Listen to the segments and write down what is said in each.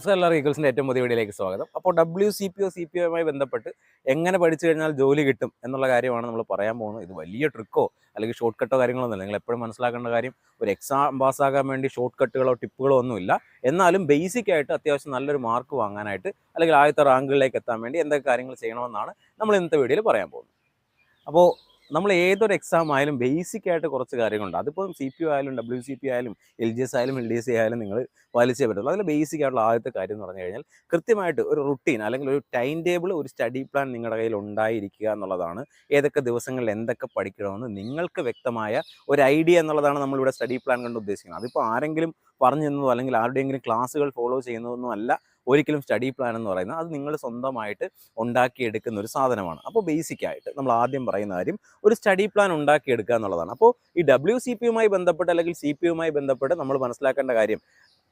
നമസ്കാരം എല്ലാ ഈഗിൾസിന്റെ ഏറ്റവും പുതിയ വീഡിയോയിലേക്ക് സ്വാഗതം. അപ്പോൾ W C P O C P ഒയുമായി ബന്ധപ്പെട്ട് എങ്ങനെ പഠിച്ചു കഴിഞ്ഞാൽ ജോലി കിട്ടും എന്നുള്ള കാര്യമാണ് നമ്മൾ പറയാൻ പോകുന്നത്. ഇത് വലിയ ട്രിക്കോ അല്ലെങ്കിൽ ഷോർട്ട് കട്ടോ കാര്യങ്ങളൊന്നുമില്ല നിങ്ങൾ എപ്പോഴും മനസ്സിലാക്കേണ്ട കാര്യം ഒരു എക്സാം പാസ്സാകാൻ വേണ്ടി ഷോർട്ട് കട്ടുകളോ ടിപ്പുകളോ ഒന്നുമില്ല. എന്നാലും ബേസിക് ആയിട്ട് അത്യാവശ്യം നല്ലൊരു മാർക്ക് വാങ്ങാനായിട്ട് അല്ലെങ്കിൽ ആദ്യത്തെ റാങ്കുകളിലേക്ക് എത്താൻ വേണ്ടി എന്തൊക്കെ കാര്യങ്ങൾ ചെയ്യണമെന്നാണ് നമ്മൾ ഇന്നത്തെ വീഡിയോയിൽ പറയാൻ പോകുന്നത്. അപ്പോൾ നമ്മൾ ഏതൊരു എക്സാം ആയാലും ബേസിക് ആയിട്ട് കുറച്ച് കാര്യങ്ങളുണ്ട്. അതിപ്പോൾ സി പി ആയാലും ഡബ്ല്യു സി പി ആയാലും എൽ ജി എസ് ആയാലും എൽ ഡി എസ് ആയാലും നിങ്ങൾ പാലിച്ചേ പറ്റുള്ളൂ അതിൽ ബേസിക് ആയിട്ടുള്ള ആദ്യത്തെ കാര്യം എന്ന് പറഞ്ഞു കഴിഞ്ഞാൽ കൃത്യമായിട്ട് ഒരു റുട്ടീൻ അല്ലെങ്കിൽ ഒരു ടൈം ടേബിൾ ഒരു സ്റ്റഡി പ്ലാൻ നിങ്ങളുടെ കയ്യിൽ ഉണ്ടായിരിക്കുക എന്നുള്ളതാണ്. ഏതൊക്കെ ദിവസങ്ങളിൽ എന്തൊക്കെ പഠിക്കണമെന്ന് നിങ്ങൾക്ക് വ്യക്തമായ ഒരു ഐഡിയ എന്നുള്ളതാണ് നമ്മളിവിടെ സ്റ്റഡി പ്ലാൻ കൊണ്ട് ഉദ്ദേശിക്കുന്നത്. അതിപ്പോൾ ആരെങ്കിലും പറഞ്ഞു തന്നതോ അല്ലെങ്കിൽ ആരുടെയെങ്കിലും ക്ലാസ്സുകൾ ഫോളോ ചെയ്യുന്നതൊന്നും അല്ല. ഒരിക്കലും സ്റ്റഡി പ്ലാൻ എന്ന് പറയുന്നത് അത് നിങ്ങൾ സ്വന്തമായിട്ട് ഉണ്ടാക്കിയെടുക്കുന്ന ഒരു സാധനമാണ്. അപ്പോൾ ബേസിക് ആയിട്ട് നമ്മൾ ആദ്യം പറയുന്ന കാര്യം ഒരു സ്റ്റഡി പ്ലാൻ ഉണ്ടാക്കിയെടുക്കുക എന്നുള്ളതാണ്. അപ്പോൾ ഈ ഡബ്ല്യു സി പി യുമായി ബന്ധപ്പെട്ട് അല്ലെങ്കിൽ സി പി യുമായി ബന്ധപ്പെട്ട് നമ്മൾ മനസ്സിലാക്കേണ്ട കാര്യം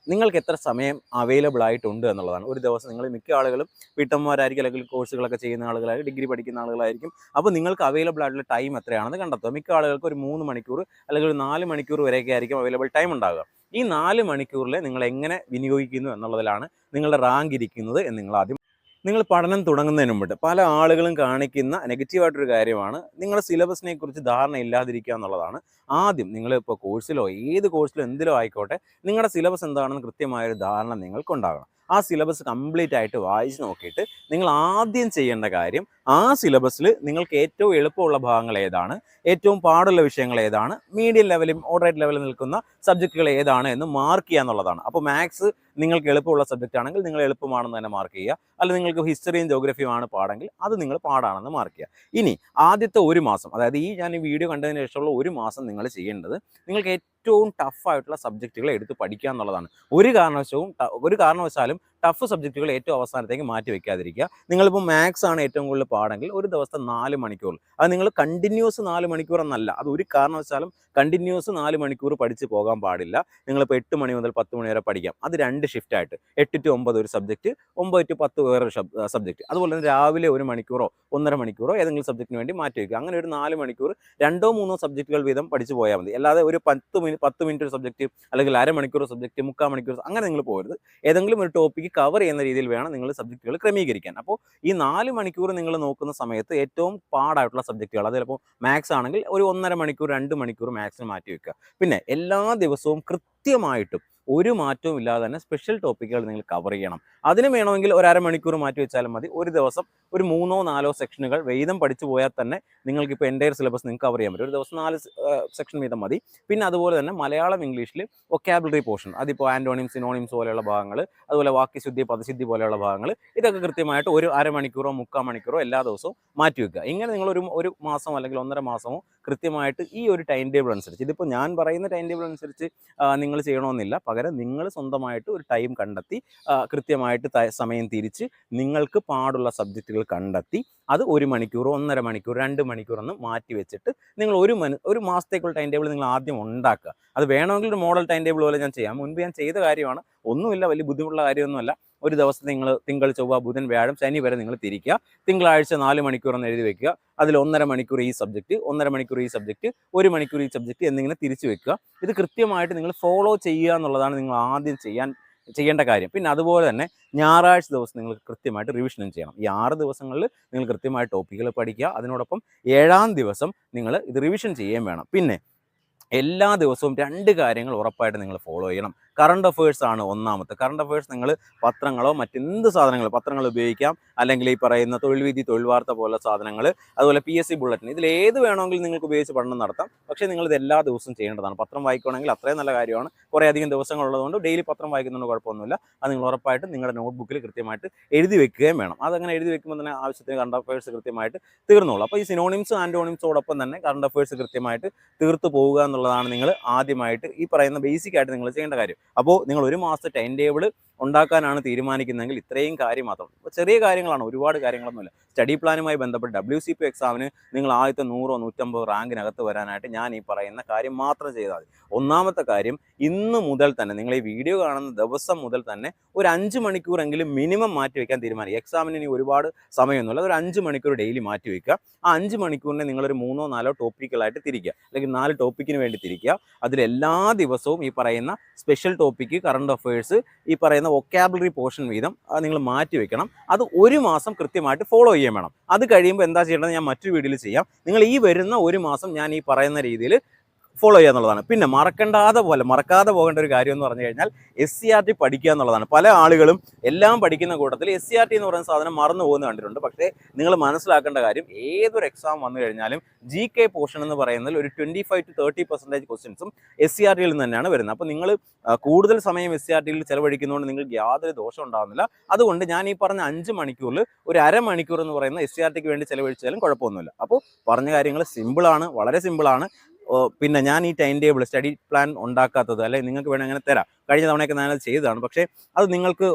നിങ്ങൾക്ക് എത്ര സമയം അവൈലബിൾ ആയിട്ടുണ്ട് എന്നുള്ളതാണ്. ഒരു ദിവസം നിങ്ങൾ മിക്ക ആളുകളും വീട്ടമ്മമാരായിരിക്കും അല്ലെങ്കിൽ കോഴ്സുകളൊക്കെ ചെയ്യുന്ന ആളുകളായിരിക്കും ഡിഗ്രി പഠിക്കുന്ന ആളുകളായിരിക്കും. അപ്പോൾ നിങ്ങൾക്ക് അവൈലബിൾ ആയിട്ടുള്ള ടൈം എത്രയാണെന്ന് കണ്ടെത്തുക. മിക്ക ആളുകൾക്ക് ഒരു മൂന്ന് മണിക്കൂർ അല്ലെങ്കിൽ ഒരു നാല് മണിക്കൂർ വരെയൊക്കെ ആയിരിക്കും അവൈലബിൾ ടൈം ഉണ്ടാകുക ഈ നാല് മണിക്കൂറിൽ നിങ്ങൾ എങ്ങനെ വിനിയോഗിക്കുന്നു എന്നുള്ളതിലാണ് നിങ്ങളുടെ റാങ്ക് ഇരിക്കുന്നത് എന്ന് നിങ്ങൾ ആദ്യം നിങ്ങൾ പഠനം തുടങ്ങുന്നതിന് മുമ്പ് പല ആളുകളും കാണിക്കുന്ന നെഗറ്റീവായിട്ടൊരു കാര്യമാണ്. നിങ്ങളുടെ സിലബസിനെ കുറിച്ച് ധാരണ ഇല്ലാതിരിക്കുക എന്നുള്ളതാണ്. ആദ്യം നിങ്ങൾ ഇപ്പോൾ കോഴ്സിലോ ഏത് കോഴ്സിലോ എന്തിലോ ആയിക്കോട്ടെ നിങ്ങളുടെ സിലബസ് എന്താണെന്ന് കൃത്യമായൊരു ധാരണ നിങ്ങൾക്കുണ്ടാകണം. ആ സിലബസ് കംപ്ലീറ്റ് ആയിട്ട് വായിച്ച് നോക്കിയിട്ട് നിങ്ങൾ ആദ്യം ചെയ്യേണ്ട കാര്യം ആ സിലബസിൽ നിങ്ങൾക്ക് ഏറ്റവും എളുപ്പമുള്ള ഭാഗങ്ങൾ ഏതാണ്? ഏറ്റവും പാടുള്ള വിഷയങ്ങൾ ഏതാണ്? മീഡിയം ലെവലും ഓഡറേറ്റ് ലെവലിൽ നിൽക്കുന്ന സബ്ജക്റ്റുകൾ ഏതാണ് എന്ന് മാർക്ക് ചെയ്യുക എന്നുള്ളതാണ്. അപ്പോൾ മാത്സ് നിങ്ങൾക്ക് എളുപ്പമുള്ള സബ്ജക്റ്റ് ആണെങ്കിൽ നിങ്ങൾ എളുപ്പമാണെന്ന് തന്നെ മാർക്ക് ചെയ്യുക. അല്ല നിങ്ങൾക്ക് ഹിസ്റ്ററിയും ജോഗ്രഫിയും ആണ് പാടെങ്കിൽ അത് നിങ്ങൾ പാടാണെന്ന് മാർക്ക് ചെയ്യുക. ഇനി ആദ്യത്തെ ഒരു മാസം അതായത് ഈ ഞാൻ ഈ വീഡിയോ കണ്ടതിന് ശേഷമുള്ള ഒരു മാസം നിങ്ങൾ ചെയ്യേണ്ടത് നിങ്ങൾക്ക് ഏറ്റവും ടഫായിട്ടുള്ള സബ്ജക്റ്റുകൾ എടുത്ത് പഠിക്കുക എന്നുള്ളതാണ്. ഒരു കാരണവശവും ഒരു കാരണവശാലും ടഫ് സബ്ജക്റ്റുകൾ ഏറ്റവും അവസാനത്തേക്ക് മാറ്റി വെക്കാതിരിക്കുക. നിങ്ങളിപ്പോൾ മാത്സ് ആണ് ഏറ്റവും കൂടുതൽ പാടെങ്കിൽ ഒരു ദിവസത്തെ നാല് മണിക്കൂർ. അത് നിങ്ങൾ കണ്ടിന്യൂസ് നാല് മണിക്കൂർ എന്നല്ല. അത് ഒരു കാരണവശാലും കണ്ടിന്യൂസ് നാല് മണിക്കൂർ പഠിച്ച് പോകാൻ പാടില്ല. നിങ്ങളിപ്പോൾ എട്ട് മണി മുതൽ പത്ത് മണി വരെ പഠിക്കാം. അത് രണ്ട് ഷിഫ്റ്റ് ആയിട്ട്. എട്ട് ടു ഒമ്പത് ഒരു സബ്ജക്റ്റ് ഒമ്പത് ടു പത്ത് വേറൊരു സബ്ജക്റ്റ് അതുപോലെ തന്നെ രാവിലെ ഒരു മണിക്കൂറോ ഒന്നര മണിക്കൂറോ ഏതെങ്കിലും സബ്ജക്റ്റിന് വേണ്ടി മാറ്റി വയ്ക്കുക അങ്ങനെ ഒരു നാല് മണിക്കൂർ രണ്ടോ മൂന്നോ സബ്ജക്റ്റുകൾ വീതം പഠിച്ചു പോയാൽ മതി. അല്ലാതെ ഒരു പത്ത് മിനിറ്റ് പത്ത് മിനിറ്റ് ഒരു സബ്ജക്റ്റ് അല്ലെങ്കിൽ അരമണിക്കൂർ സബ്ജക്റ്റ് മുക്കാൽ മണിക്കൂർ അങ്ങനെ നിങ്ങൾ പോകരുത്. ഏതെങ്കിലും ഒരു ടോപ്പിക്ക് കവർ ചെയ്യുന്ന രീതിയിൽ വേണം നിങ്ങൾ സബ്ജക്റ്റുകൾ ക്രമീകരിക്കാൻ. അപ്പോൾ ഈ നാല് മണിക്കൂർ നിങ്ങൾ നോക്കുന്ന സമയത്ത് ഏറ്റവും പാടായിട്ടുള്ള സബ്ജക്റ്റുകൾ അത് ചിലപ്പോൾ മാത്സ് ആണെങ്കിൽ ഒരു ഒന്നര മണിക്കൂർ രണ്ട് മണിക്കൂർ മാത്സിന് മാറ്റി വെക്കുക. പിന്നെ എല്ലാ ദിവസവും കൃത്യമായിട്ടും ഒരു മാറ്റവും ഇല്ലാതെ തന്നെ സ്പെഷ്യൽ ടോപ്പിക്കുകൾ നിങ്ങൾ കവർ ചെയ്യണം. അതിന് വേണമെങ്കിൽ ഒരു അരമണിക്കൂർ മാറ്റി വെച്ചാലും മതി. ഒരു ദിവസം ഒരു മൂന്നോ നാലോ സെക്ഷനുകൾ വേദം പഠിച്ചു പോയാൽ തന്നെ നിങ്ങൾക്ക് ഇപ്പോൾ എന്റെ സിലബസ് നിങ്ങൾക്ക് കവർ ചെയ്യാൻ പറ്റും. ഒരു ദിവസം നാല് സെക്ഷൻ വീതം മതി. പിന്നെ അതുപോലെ തന്നെ മലയാളം ഇംഗ്ലീഷിൽ ഒക്കാബിലറി പോർഷൻ അതിപ്പോൾ ആന്റോണിം സിനോണിംസ് പോലെയുള്ള ഭാഗങ്ങൾ അതുപോലെ വാക്യശുദ്ധി പദശുദ്ധി പോലെയുള്ള ഭാഗങ്ങൾ ഇതൊക്കെ കൃത്യമായിട്ട് ഒരു അരമണിക്കൂറോ മുക്കാൽ മണിക്കൂറോ എല്ലാ ദിവസവും മാറ്റി വെക്കുക. ഇങ്ങനെ നിങ്ങൾ ഒരു ഒരു മാസം അല്ലെങ്കിൽ ഒന്നര മാസമോ കൃത്യമായിട്ട് ഈ ഒരു ടൈം ടേബിൾ അനുസരിച്ച്. ഇതിപ്പോൾ ഞാൻ പറയുന്ന ടൈം ടേബിൾ അനുസരിച്ച് നിങ്ങൾ ചെയ്യണമെന്നില്ല. പകരം നിങ്ങൾ സ്വന്തമായിട്ട് ഒരു ടൈം കണ്ടെത്തി കൃത്യമായിട്ട് സമയം തിരിച്ച് നിങ്ങൾക്ക് പാടുള്ള സബ്ജക്റ്റുകൾ കണ്ടെത്തി അത് ഒരു മണിക്കൂർ ഒന്നര മണിക്കൂർ രണ്ട് മണിക്കൂർ എന്ന് മാറ്റി വെച്ചിട്ട് നിങ്ങൾ ഒരു മണി ഒരു മാസത്തേക്കുള്ള ടൈം ടേബിൾ നിങ്ങൾ ആദ്യം ഉണ്ടാക്കുക. അത് വേണമെങ്കിൽ ഒരു മോഡൽ ടൈം ടേബിൾ പോലെ ഞാൻ ചെയ്യാം. മുൻപ് ഞാൻ ചെയ്ത കാര്യമാണ്. ഒന്നുമില്ല വലിയ ബുദ്ധിമുട്ടുള്ള കാര്യമൊന്നുമല്ല. ഒരു ദിവസം നിങ്ങൾ തിങ്കൾ ചൊവ്വ ബുധൻ വ്യാഴം ശനി വരെ നിങ്ങൾ തിരിക്കുക. തിങ്കളാഴ്ച നാല് മണിക്കൂർ എന്ന് എഴുതി വെക്കുക. അതിൽ ഒന്നര മണിക്കൂർ ഈ സബ്ജക്റ്റ് ഒന്നര മണിക്കൂർ ഈ സബ്ജക്റ്റ് ഒരു മണിക്കൂർ ഈ സബ്ജക്റ്റ് എന്നിങ്ങനെ തിരിച്ചു വെക്കുക. ഇത് കൃത്യമായിട്ട് നിങ്ങൾ ഫോളോ ചെയ്യുക എന്നുള്ളതാണ് നിങ്ങൾ ആദ്യം ചെയ്യാൻ ചെയ്യേണ്ട കാര്യം. പിന്നെ അതുപോലെ തന്നെ ഞായറാഴ്ച ദിവസം നിങ്ങൾ കൃത്യമായിട്ട് റിവിഷനും ചെയ്യണം. ഈ ആറ് ദിവസങ്ങളിൽ നിങ്ങൾ കൃത്യമായിട്ട് ടോപ്പിക്കുകൾ പഠിക്കുക. അതിനോടൊപ്പം ഏഴാം ദിവസം നിങ്ങൾ ഇത് റിവിഷൻ ചെയ്യുകയും വേണം. പിന്നെ എല്ലാ ദിവസവും രണ്ട് കാര്യങ്ങൾ ഉറപ്പായിട്ട് നിങ്ങൾ ഫോളോ ചെയ്യണം. കറണ്ട് അഫേഴ്സ് ആണ് ഒന്നാമത്തെ. കറണ്ട് അഫേഴ്സ് നിങ്ങൾ പത്രങ്ങളോ മറ്റെന്ത് സാധനങ്ങളോ പത്രങ്ങൾ ഉപയോഗിക്കാം. അല്ലെങ്കിൽ ഈ പറയുന്ന തൊഴിൽ വിധി തൊഴിൽ വാർത്ത പോലുള്ള സാധനങ്ങൾ അതുപോലെ പി എസ് സി ബുള്ളറ്റിൻ ഇതിൽ ഏത് വേണമെങ്കിലും നിങ്ങൾക്ക് ഉപയോഗിച്ച് പഠനം നടത്താം. പക്ഷേ നിങ്ങൾ ഇത് എല്ലാ ദിവസവും ചെയ്യേണ്ടതാണ്. പത്രം വായിക്കുകയാണെങ്കിൽ അത്രയും നല്ല കാര്യമാണ്. കുറേ അധികം ദിവസങ്ങളുള്ളതുകൊണ്ട് ഡെയിലി പത്രം വായിക്കുന്നതുകൊണ്ട് കുഴപ്പമൊന്നുമില്ല. അത് നിങ്ങൾ ഉറപ്പായിട്ടും നിങ്ങളുടെ നോട്ട്ബുക്കിൽ കൃത്യമായിട്ട് എഴുതി വെക്കുകയും വേണം. അതങ്ങനെ എഴുതി വെക്കുമ്പോൾ തന്നെ ആവശ്യത്തിന് കറണ്ട് അഫയേഴ്സ് കൃത്യമായിട്ട് തീർന്നോളൂ. അപ്പോൾ ഈ സിനോണിംസ് ആന്റോണിംസോടൊപ്പം തന്നെ കറണ്ട് അഫയേഴ്സ് കൃത്യമായിട്ട് തീർത്തു പോവുക എന്നുള്ളതാണ് നിങ്ങൾ ആദ്യമായിട്ട് ഈ പറയുന്ന ബേസിക് ആയിട്ട് നിങ്ങൾ ചെയ്യേണ്ട കാര്യം. അപ്പോൾ നിങ്ങൾ ഒരു മാസത്തെ ടൈം ടേബിൾ ഉണ്ടാക്കാനാണ് തീരുമാനിക്കുന്നതെങ്കിൽ ഇത്രയും കാര്യം മാത്രം ചെറിയ കാര്യങ്ങളാണ് ഒരുപാട് കാര്യങ്ങളൊന്നുമില്ല. സ്റ്റഡി പ്ലാനുമായി ബന്ധപ്പെട്ട് ഡബ്ല്യു സി പി എക്സാമിന് നിങ്ങൾ ആദ്യത്തെ നൂറോ നൂറ്റമ്പതോ റാങ്കിനകത്ത് വരാനായിട്ട് ഞാൻ ഈ പറയുന്ന കാര്യം മാത്രം ചെയ്താൽ മതി. ഒന്നാമത്തെ കാര്യം ഇന്ന് മുതൽ തന്നെ നിങ്ങൾ ഈ വീഡിയോ കാണുന്ന ദിവസം മുതൽ തന്നെ ഒരു അഞ്ച് മണിക്കൂറെങ്കിലും മിനിമം മാറ്റി വയ്ക്കാൻ തീരുമാനിക്കുക. എക്സാമിന് ഇനി ഒരുപാട് സമയമൊന്നുമില്ല. ഒരു അഞ്ച് മണിക്കൂർ ഡെയിലി മാറ്റി വയ്ക്കുക ആ അഞ്ച് മണിക്കൂറിനെ നിങ്ങളൊരു മൂന്നോ നാലോ ടോപ്പിക്കുകളായിട്ട് തിരിക്കുക. അല്ലെങ്കിൽ നാല് ടോപ്പിക്കിന് വേണ്ടി തിരിക്കുക. അതിൽ എല്ലാ ദിവസവും ഈ പറയുന്ന സ്പെഷ്യൽ ടോപ്പിക്ക് കറണ്ട് അഫയേഴ്സ് ഈ പറയുന്ന വൊക്കാബുലറി പോർഷൻ വീതം നിങ്ങൾ മാറ്റി വെക്കണം. അത് ഒരു മാസം കൃത്യമായിട്ട് ഫോളോ ചെയ്യാൻ വേണം. അത് കഴിയുമ്പോൾ എന്താ ചെയ്യേണ്ടത്? ഞാൻ മറ്റൊരു വീഡിയോയിൽ ചെയ്യാം. നിങ്ങൾ ഈ വരുന്ന ഒരു മാസം ഞാൻ ഈ പറയുന്ന രീതിയിൽ ഫോളോ ചെയ്യുക എന്നുള്ളതാണ്. പിന്നെ മറക്കണ്ടാതെ പോലെ മറക്കാതെ പോകേണ്ട ഒരു കാര്യം എന്ന് പറഞ്ഞു കഴിഞ്ഞാൽ എസ് സി ആർ ടി പഠിക്കുക എന്നുള്ളതാണ്. പല ആളുകളും എല്ലാം പഠിക്കുന്ന കൂട്ടത്തിൽ എസ് സി ആർ ടി എന്ന് പറയുന്ന സാധനം മറന്നു പോകുന്ന കണ്ടിട്ടുണ്ട്. പക്ഷേ നിങ്ങൾ മനസ്സിലാക്കേണ്ട കാര്യം ഏതൊരു എക്സാം വന്നു കഴിഞ്ഞാലും ജി കെ പോർഷൻ എന്ന് പറയുന്നതിൽ ഒരു twenty five to thirty percentage ക്വസ്റ്റ്യൻസും എസ് സി ആർ ടിയിൽ നിന്ന് തന്നെയാണ് വരുന്നത്. അപ്പോൾ നിങ്ങൾ കൂടുതൽ സമയം എസ് സി ആർ ടിയിൽ ചിലവഴിക്കുന്നതുകൊണ്ട് നിങ്ങൾക്ക് യാതൊരു ദോഷം ഉണ്ടാകുന്നില്ല അതുകൊണ്ട് ഞാൻ ഈ പറഞ്ഞ അഞ്ച് മണിക്കൂറിൽ ഒരു അരമണിക്കൂർ എന്ന് പറയുന്ന എസ് സി ആർ ടിക്ക് വേണ്ടി ചിലവഴിച്ചാലും കുഴപ്പമൊന്നുമില്ല. അപ്പോൾ പറഞ്ഞ കാര്യങ്ങൾ സിമ്പിളാണ് വളരെ സിമ്പിളാണ് പിന്നെ ഞാൻ ഈ ടൈം ടേബിൾ സ്റ്റഡി പ്ലാൻ ഉണ്ടാക്കാത്തത് അല്ലെങ്കിൽ നിങ്ങൾക്ക് വേണമെങ്കിൽ അങ്ങനെ തരാം. കഴിഞ്ഞ തവണയൊക്കെ ഞാനത് ചെയ്തതാണ്. പക്ഷേ അത് നിങ്ങൾക്ക്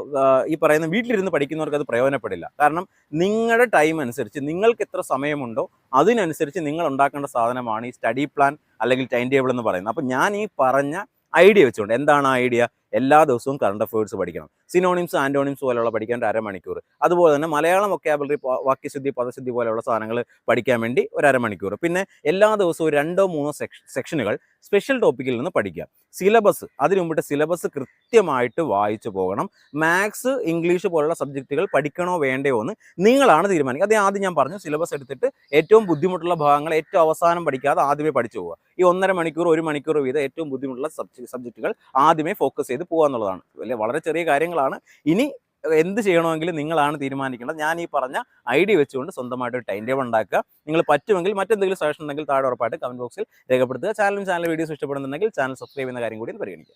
ഈ പറയുന്ന വീട്ടിലിരുന്ന് പഠിക്കുന്നവർക്ക് അത് പ്രയോജനപ്പെടില്ല. കാരണം നിങ്ങളുടെ ടൈം അനുസരിച്ച് നിങ്ങൾക്ക് എത്ര സമയമുണ്ടോ അതിനനുസരിച്ച് നിങ്ങൾ ഉണ്ടാക്കേണ്ട സാധനമാണ് ഈ സ്റ്റഡി പ്ലാൻ അല്ലെങ്കിൽ ടൈം ടേബിൾ എന്ന് പറയുന്നത്. അപ്പോൾ ഞാൻ ഈ പറഞ്ഞ ഐഡിയ വെച്ചുകൊണ്ട് എന്താണ് ഐഡിയ എല്ലാ ദിവസവും കറണ്ട് അഫയേഴ്സ് പഠിക്കണം. സിനോണിംസ് ആന്റോണിംസ് പോലെയുള്ള പഠിക്കാൻ അരമണിക്കൂർ. അതുപോലെ തന്നെ മലയാളം വൊക്കാബുലറി വാക്യശുദ്ധി പദശുദ്ധി പോലെയുള്ള സാധനങ്ങൾ പഠിക്കാൻ വേണ്ടി ഒരു അരമണിക്കൂർ. പിന്നെ എല്ലാ ദിവസവും രണ്ടോ മൂന്നോ സെക്ഷനുകൾ സ്പെഷ്യൽ ടോപ്പിക്കിൽ നിന്ന് പഠിക്കുക. സിലബസ് അതിനു മുമ്പിട്ട് സിലബസ് കൃത്യമായിട്ട് വായിച്ചു പോകണം. മാത്സ് ഇംഗ്ലീഷ് പോലുള്ള സബ്ജക്റ്റുകൾ പഠിക്കണോ വേണ്ടയോ എന്ന് നിങ്ങളാണ് തീരുമാനിക്കുക. അതേ ആദ്യം ഞാൻ പറഞ്ഞു സിലബസ് എടുത്തിട്ട് ഏറ്റവും ബുദ്ധിമുട്ടുള്ള ഭാഗങ്ങൾ ഏറ്റവും അവസാനം പഠിക്കാതെ ആദ്യമേ പഠിച്ചു പോവുക. ഈ ഒന്നര മണിക്കൂർ ഒരു മണിക്കൂർ വീതം ഏറ്റവും ബുദ്ധിമുട്ടുള്ള സബ്ജക്റ്റുകൾ ആദ്യമേ ഫോക്കസ് ചെയ്ത് പോകുക എന്നുള്ളതാണ്. വലിയ വളരെ ചെറിയ കാര്യങ്ങളാണ്. ഇനി എന്ത് ചെയ്യണമെങ്കിലും നിങ്ങളാണ് തീരുമാനിക്കേണ്ടത്. ഞാൻ ഈ പറഞ്ഞ ഐഡിയ വെച്ചുകൊണ്ട് സ്വന്തമായിട്ട് ഒരു ടൈം ടേബിൾ ഉണ്ടാക്കുക. നിങ്ങൾ പറ്റുമെങ്കിൽ മറ്റെന്തെങ്കിലും സജഷൻ ഉണ്ടെങ്കിൽ താഴെ ഉറപ്പായിട്ട് കമന്റ് ബോക്സിൽ രേഖപ്പെടുത്തുക. ചാനലും ചാനൽ വീഡിയോസ് ഇഷ്ടപ്പെടുന്നുണ്ടെങ്കിൽ ചാനൽ സബ്സ്ക്രൈബ് ചെയ്യുന്ന കാര്യം കൂടി പരിഗണിക്കുക.